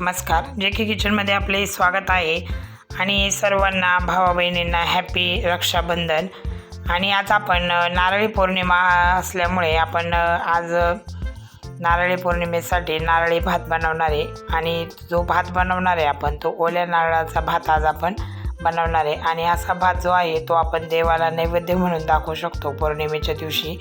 नमस्कार. जे के किचनमध्ये आपले स्वागत आहे आणि सर्वांना भावा बहिणींना हॅपी रक्षाबंधन. आणि आज आपण नारळी पौर्णिमा असल्यामुळे आपण आज नारळी पौर्णिमेसाठी नारळी भात बनवणारे आणि जो भात बनवणार आहे आपण तो ओल्या नारळाचा भात आज आपण बनवणार आहे. आणि असा भात जो आहे तो आपण देवाला नैवेद्य म्हणून दाखवू शकतो पौर्णिमेच्या दिवशी.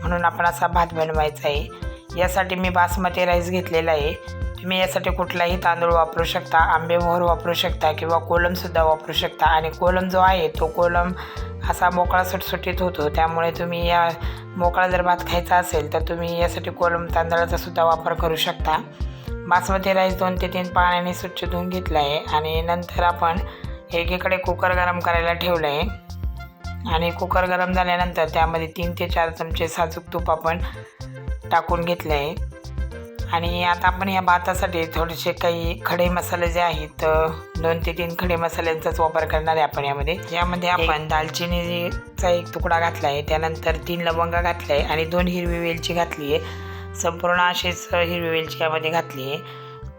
म्हणून आपण असा भात बनवायचा आहे. यासाठी मी बासमती राईस घेतलेला आहे. तुम्ही यासाठी कुठलाही तांदूळ वापरू शकता आंबेमोहर वापरू शकता किंवा कोलमसुद्धा वापरू शकता. आणि कोलम जो आहे तो कोलम असा मोकळा सुटसुटीत होतो. त्यामुळे तुम्ही या मोकळा जर भात खायचा असेल तर तुम्ही यासाठी कोलम तांदळाचा सुद्धा वापर करू शकता. बासमती राईस दोन ते तीन पाण्याने स्वच्छ धुवून घेतला आहे. आणि नंतर आपण एकीकडे कुकर गरम करायला ठेवलं आहे. आणि कुकर गरम झाल्यानंतर त्यामध्ये तीन ते चार चमचे साजूक तूप आपण टाकून घेतलं आहे. आणि आता आपण या भातासाठी थोडेसे काही खडे मसाले जे आहेत दोन ते तीन खडे मसाल्यांचाच वापर करणार आहे आपण यामध्ये. यामध्ये आपण दालचिनीचा एक तुकडा घातला आहे त्यानंतर तीन लवंगा घातल्या आहे आणि दोन हिरवी वेलची घातली आहे. संपूर्ण अशीच हिरवी वेलची यामध्ये घातली आहे.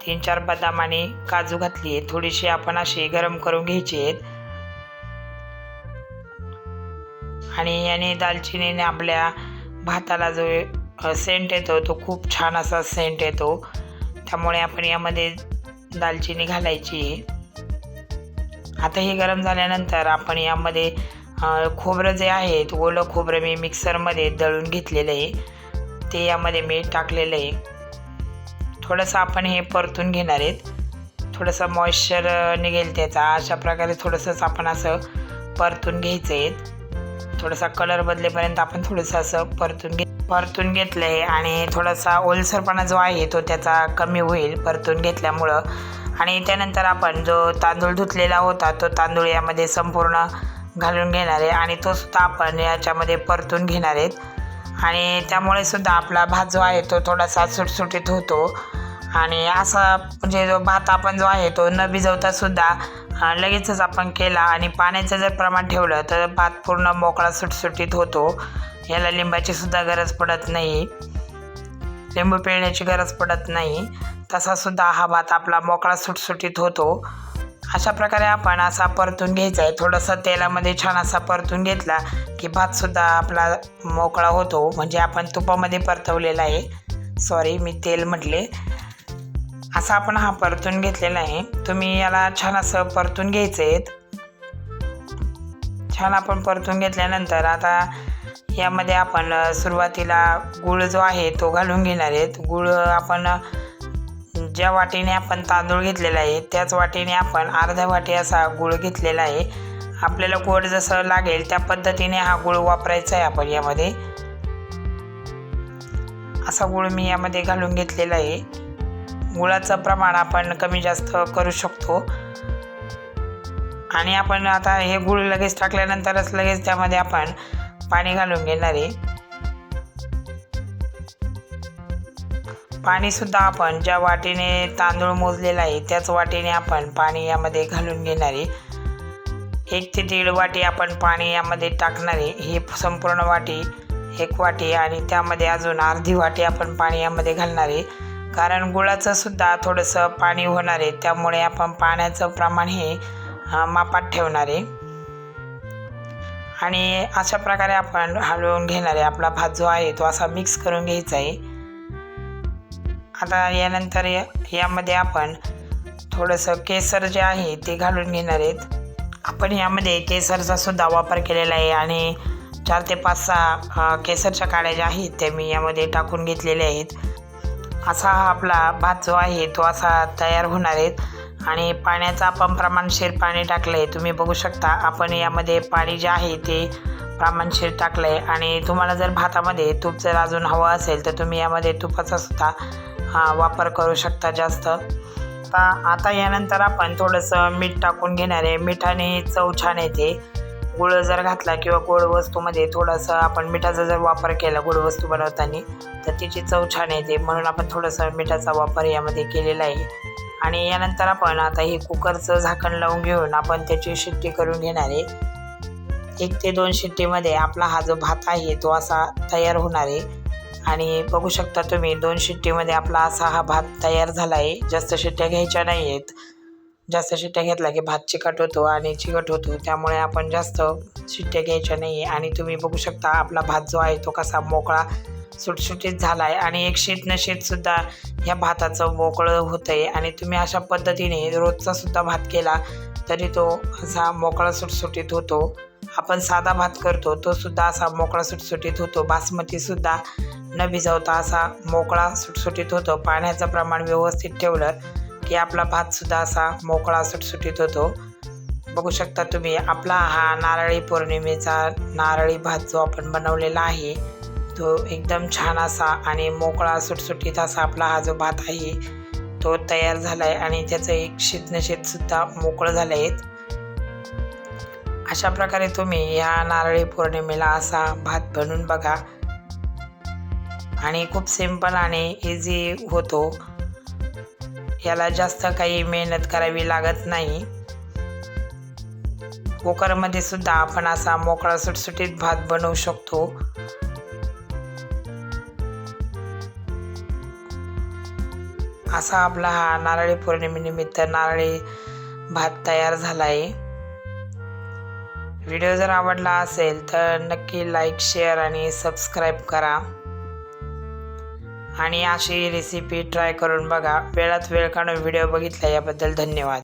तीन चार बदाम आणि काजू घातली आहे. थोडीशी आपण अशी गरम करून घ्यायची आहेत. आणि याने दालचिनीने आपल्या भाताला जो सेंट येतो तो खूप छान असा सेंट येतो. त्यामुळे आपण यामध्ये दालचिनी घालायची आहे. आता हे गरम झाल्यानंतर आपण यामध्ये खोबरं जे आहे ओलं खोबरं मी मिक्सरमध्ये दळून घेतलेलं आहे. ते यामध्ये मी टाकलेलं आहे. थोडंसं आपण हे परतून घेणार आहेत. थोडंसं मॉइश्चर निघेल त्याचा. अशा प्रकारे थोडंसंच आपण असं परतून घ्यायचं आहे. थोडासा कलर बदलेपर्यंत आपण थोडंसं असं परतून घे परतून घेतलं आहे आणि थोडासा ओलसरपणा जो आहे तो त्याचा कमी होईल परतून घेतल्यामुळं. आणि त्यानंतर आपण जो तांदूळ धुतलेला होता तो तांदूळ यामध्ये संपूर्ण घालून घेणार आहे आणि तो सुद्धा आपण याच्यामध्ये परतून घेणार आहेत. आणि त्यामुळे सुद्धा आपला भात जो आहे तो थोडासा सुटसुटीत होतो. आणि असा म्हणजे जो भात आपण जो आहे तो न भिजवता सुद्धा लगेचच आपण केला आणि पाण्याचं जर प्रमाण ठेवलं तर भात पूर्ण मोकळा सुटसुटीत होतो. याला लिंबाची सुद्धा गरज पडत नाही. लिंबू पिळण्याची गरज पडत नाही. तसा सुद्धा हा भात आपला मोकळा सुटसुटीत होतो. अशा प्रकारे आपण असा परतून घ्यायचा आहे. थोडंसं तेलामध्ये छान असा परतून घेतला की भातसुद्धा आपला मोकळा होतो. म्हणजे आपण तुपामध्ये परतवलेला आहे. सॉरी मी तेल म्हटले. असा आपण हा परतून घेतलेला आहे. तुम्ही याला छान असं परतून घ्यायचं आहेत. छान आपण परतून घेतल्यानंतर आता यामध्ये आपण सुरुवातीला गूळ जो आहे तो घालून घेणार आहेत. गूळ आपण ज्या वाटीने आपण तांदूळ घेतलेला आहे त्याच वाटीने आपण अर्ध्या वाटी असा गूळ घेतलेला आहे. आपल्याला गोड जसं लागेल त्या पद्धतीने हा गुळ वापरायचा आहे आपण यामध्ये. असा गुळ मी यामध्ये घालून घेतलेला आहे. गुळाचं प्रमाण आपण कमी जास्त करू शकतो. आणि आपण आता हे गुळ लगेच टाकल्यानंतरच लगेच त्यामध्ये आपण पाणी घालून घेणार आहे. पाणीसुद्धा आपण ज्या वाटीने तांदूळ मोजलेला आहे त्याच वाटीने आपण पाणी यामध्ये घालून घेणार आहे. एक ते दीड वाटी आपण पाणी यामध्ये टाकणार आहे. ही संपूर्ण वाटी एक वाटी आणि त्यामध्ये अजून अर्धी वाटी आपण पाणी यामध्ये घालणार आहे. कारण गुळाचं सुद्धा थोडंसं पाणी होणार आहे. त्यामुळे आपण पाण्याचं प्रमाण हे मापात ठेवणार आहे. आणि अशा प्रकारे आपण हलवून घेणार आहे. आपला भात जो आहे तो असा मिक्स करून घ्यायचा आहे. आता यानंतर या यामध्ये आपण थोडंसं केसर जे आहे ते घालून घेणार आहेत. आपण यामध्ये केसरचा सुद्धा वापर केलेला आहे आणि चार ते पाच सहा केसरच्या काड्या ज्या आहेत त्या मी यामध्ये टाकून घेतलेल्या आहेत. असा हा आपला भात जो आहे तो असा तयार होणार आहे. आणि पाण्याचं आपण प्रमाणशीर पाणी टाकलं आहे तुम्ही बघू शकता. आपण यामध्ये पाणी जे आहे ते प्रमाणशीर टाकलं आहे आणि तुम्हाला जर भातामध्ये तूप जर अजून हवं असेल तर तुम्ही यामध्ये तुपाचा सुद्धा वापर करू शकता जास्त. आता आता यानंतर आपण थोडंसं मीठ टाकून घेणार आहे. मिठाने चव छान येते. गुळ जर घातला किंवा गोड वस्तूमध्ये थोडंसं आपण मिठाचा जर वापर केला गोड वस्तू बनवताना तर तिची चव छान येते. म्हणून आपण थोडंसं मिठाचा वापर यामध्ये केलेला आहे. आणि यानंतर आपण आता हे कुकरचं झाकण लावून घेऊन आपण त्याची शिट्टी करून घेणार आहे. एक ते दोन शिट्टीमध्ये आपला हा जो भात आहे तो असा तयार होणार आहे. आणि बघू शकता तुम्ही दोन शिट्टीमध्ये आपला असा हा भात तयार झाला आहे. जास्त शिट्ट्या घ्यायच्या नाही आहेत जास्त शिट्ट्या घेतल्या की भात चिकट होतो आणि चिकट होतो. त्यामुळे आपण जास्त शिट्ट्या घ्यायच्या नाही आहे आणि तुम्ही बघू शकता आपला भात जो आहे तो कसा मोकळा सुटसुटीत झाला आहे आणि एक शीत न शीतसुद्धा ह्या भाताचं मोकळं होतं आहे आणि तुम्ही अशा पद्धतीने रोजचा सुद्धा भात केला तरी तो असा मोकळा सुटसुटीत होतो. आपण साधा भात करतो तो सुद्धा असा मोकळा सुटसुटीत होतो. बासमतीसुद्धा न भिजवता असा मोकळा सुटसुटीत होतो. पाण्याचं प्रमाण व्यवस्थित ठेवलं की आपला भातसुद्धा असा मोकळा सुटसुटीत होतो. बघू शकता तुम्ही आपला हा नारळी पौर्णिमेचा नारळी भात जो आपण बनवलेला आहे तो एकदम छान असा आणि मोकळा सुटसुटीत असा आपला हा जो भात आहे तो तयार झाला आहे आणि त्याचं एक शीतनशीतसुद्धा मोकळं झालं आहेत अशा प्रकारे तुम्ही या नारळी पौर्णिमेला असा भात बनवून बघा. आणि खूप सिंपल आणि इझी होतो. याला जास्त काही मेहनत करावी लागत नाही. कुकरमध्ये सुद्धा आपण असा मोकळा सुटसुटीत भात बनवू शकतो. असा आपला हा नारळी पौर्णिमेनिमित्त नारळी भात तयार झाला आहे व्हिडिओ जर आवडला असेल तर नक्की लाईक शेअर आणि सबस्क्राईब करा. आणि अशी रेसिपी ट्राय करून बघा. वेळात वेळ काढून व्हिडिओ बघितला याबद्दल धन्यवाद.